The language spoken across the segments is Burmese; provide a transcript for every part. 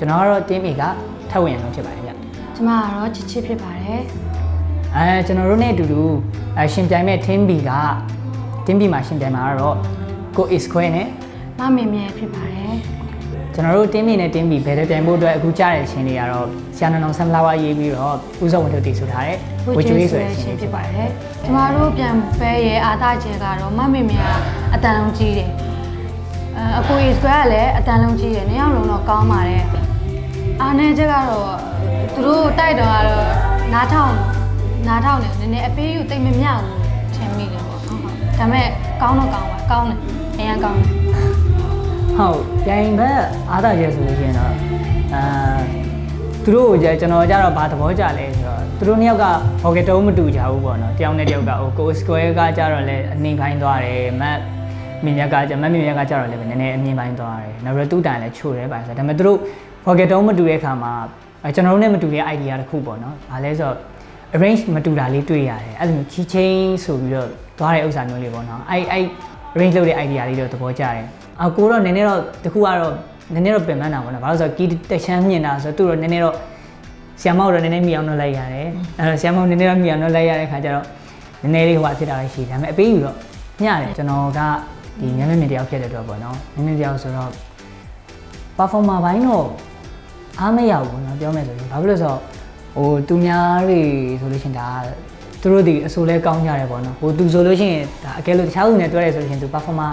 ကျွန်တော်ကတော့တင်းမီကထပ်ဝင်ရအောင်ဖြစ်ပါတယ်ဗျကျမကတော့ချစ်ချစ်ဖြစ်ပါတယ်အဲကျွန်တော်တို့နဲ့အတူတူအရှင်ပြိုင်မဲ့ team B က team B မှာရှင်ပြိုင်မှာကတော့ကို is square နဲ့မမင်းမြဲဖြစ်ပါတယ်ကျွန်တော်တို့ team B နဲ့ team B ဘယ်တဲ့ပြိုင်ဖို့အတွက်အခုကြားတဲ့အချိန်တွေကတော့ဆရာနန္ဒဆမ်လာဝါရေးပြီးတော့ဥစ္စာဝန်ထုတ်တည်ဆိုထားတဲ့ဝေကျွေးဆိုတဲ့အချိန်ဖြစ်ဖြစ်ပါပါတယ်တယ်ကျမတို့ပြန်ဖဲရဲ့အာသာကျဲကတော့မမင်းမြဲကအတန်လုံးကြီးတယ်အဲအကိုကြီးစကွဲကလည်းအတန်လုံးကြီးတယ်နှစ်ယောက်လုံးတော့ကောင်းပါတယ် အားနေချက်ကတော့သူတို့တိုက်တော့ကတော့နားထောင်နားထောင်တယ်နည်းနည်းအပေးယူတိတ်မမြောက်ဘူးထင်မိတယ်ပေါ့ဟုတ်ဟုတ်ဒါပေမဲ့ကောင်းတော့ကောင်းပါကောင်းတယ်အရင်ကောင်းတယ်ဟုတ်ပြိုင်ဘက်အားသာရဲဆိုလို့ရှိရင်တော့အာသူတို့ကိုကြကျွန်တော်ကြတော့ဘာသဘောကျလဲဆိုတော့သူတို့နှစ်ယောက်ကဟော်ကက်တုံးမတူကြဘူးပေါ့နော်တယောက်နဲ့တယောက်ကဟိုကို square ကကြတော့လဲအနေခိုင်းသွားတယ်မတ်မြင်မြက်ကကြမတ်မြင်မြက်ကကြတော့လဲနည်းနည်းအမြင်ပိုင်းသွားတယ်နောက်ပြီးသူ့တိုင်လည်းချို့တယ်ပါဆိုဒါပေမဲ့သူတို့ ဟော်ကက်တုံးမတူတဲ့အခါမှာအဲကျွန်တော်တို့နဲ့မတူတဲ့ idea တစ်ခုပေါ့နော်ဘာလဲဆိုတော့ arrange မတူတာလေးတွေ့ရတယ်အဲ့လိုမျိုး key chain ဆိုပြီးတော့သွားတဲ့ဥစ္စာမျိုးလေးပေါ့နော်အဲ့အဲ့ arrange လုပ်တဲ့ idea လေးတော့သဘောကျတယ်အကိုတော့နည်းနည်းတော့တခုကတော့နည်းနည်းတော့ပင်ပန်းတာပေါ့နော်ဘာလို့လဲဆိုတော့ key တက်ချမ်းမြင်တာဆိုတော့သူတော့နည်းနည်းတော့ဆီယမောက်တော့နည်းနည်းမြင်အောင်လုပ်လိုက်ရတယ်အဲ့တော့ဆီယမောက်နည်းနည်းတော့မြင်အောင်လုပ်လိုက်ရတဲ့ခါကျတော့နည်းနည်းလေးဟိုဟာဖြစ်တာလည်းရှိတယ်ဒါပေမဲ့အပေးယူတော့ညတယ်ကျွန်တော်ကဒီညနေမြင်တယောက်ဖြစ်တဲ့အတွက်ပေါ့နော်ညနေတယောက်ဆိုတော့ performer ဘိုင်းတော့ အားမရဘူးပေါ့နော်ပြောမယ်ဆိုရင်ဘာဖြစ်လို့လဲဆိုတော့ဟိုသူများတွေဆိုလို့ရှရင်ဒါသူတို့ဒီအဆိုလဲကောင်းကြတယ်ပေါ့နော်ဟိုသူဆိုလို့ရှိရင်ဒါအကယ်လို့တခြားသူနဲ့တွဲရဲဆိုလို့ရှရင်သူ performer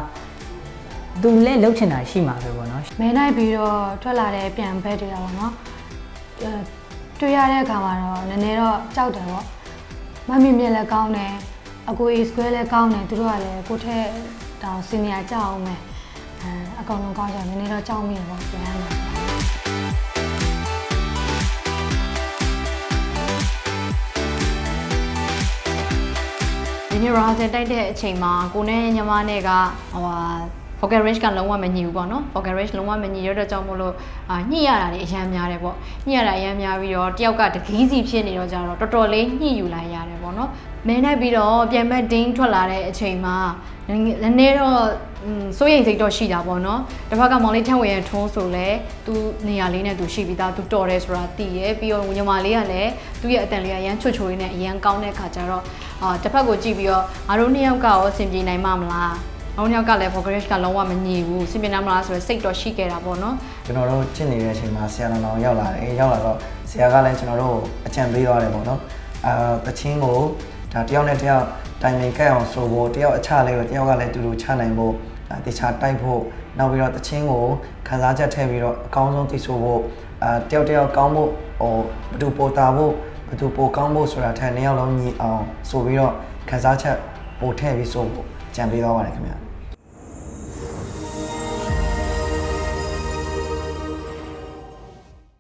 သူလည်းလှုပ်ချင်တာရှိမှာပဲပေါ့နော်မဲနိုင်ပြီးတော့ထွက်လာတဲ့ပြန်ဘက်တွေတာပေါ့နော်အဲတွေ့ရတဲ့အခါမှာတော့နည်းနည်းတော့ကြောက်တယ်ပေါ့မမင်းမြက်လည်းကောင်းတယ်အကို A square လည်းကောင်းတယ်သူတို့ကလည်းကိုယ့်ထက်တောင် senior ကြောက်အောင်မယ်အဲအကောင်လုံးကောင်းကြတယ်နည်းနည်းတော့ကြောက်မိတယ်ပေါ့ပြန်ရမယ် ဒီနေ့ rehearsal တိုက်တဲ့အချိန်မှာကိုနဲ့ညီမနဲ့ကဟိုဟာ vocal range ကလုံးဝမညီဘူးပေါ့နော် vocal range လုံးဝမညီရတဲ့ကြောင့်မို့လို့အာညှိရတာတွေအများများတယ်ပေါ့ညှိရတာအများများပြီးတော့တယောက်ကတကီးစီဖြစ်နေတော့ကြတော့တော်တော်လေးညှိယူလိုက်ရတယ်ပေါ့နော်မဲနိုင်ပြီးတော့ပြန်မဲ့ဒင်းထွက်လာတဲ့အချိန်မှာနည်းနည်းတော့อืมစိုးရိမ်စိတ်တော့ရှိတာပေါ့နော်တစ်ဖက်ကမောင်လေးထန့်ဝင်ရထုံးဆိုလဲသူနေရာလေးနဲ့သူရှိပြီးသားသူတော်တယ်ဆိုတာသိရဲပြီးတော့ညီမလေးကလည်းသူ့ရဲ့အတန်လေးကရမ်းချွတ်ချွေလေးနဲ့အရန်ကောင်းတဲ့ခါကျတော့ အာတစ်ဖက်ကိုကြည့်ပြီးတော့ငါတို့နှစ်ယောက်ကရောအဆင်ပြေနိုင်မှာမလားငါတို့နှစ်ယောက်ကလည်း progress ကလုံးဝမညီဘူးအဆင်ပြေနိုင်မလားဆိုတော့စိတ်တော့ရှိခဲ့တာပေါ့နော်ကျွန်တော်တို့ကျင့်နေတဲ့အချိန်မှာဆရာတော်တော်ရောက်လာတယ်ရောက်လာတော့ဆရာကလည်းကျွန်တော်တို့အကြံပေးသွားတယ်ပေါ့နော်အာတချင်းကိုဒါတယောက်နဲ့တယောက်တိုင်ပင်ကဲအောင်ဆိုဖို့တယောက်အချလေးကိုတယောက်ကလည်းတူတူချနိုင်ဖို့ဒါတခြားတိုက်ဖို့နောက်ပြီးတော့တချင်းကိုခန်းစားချက်ထည့်ပြီးတော့အကောင်းဆုံးသိဆိုဖို့အာတယောက်တယောက်ကောင်းဖို့ဟိုဘယ်သူပိုတာဖို့ ဘယ်သူပိုကောင်းဖို့ဆိုတာထက်နှစ်ယောက်လုံးညီအောင်ဆိုပြီးတော့ခန်းစားချက်ပိုထည့်ပြီးဆိုဖို့ကြံပေးသွားပါတယ်ခင်ဗျာ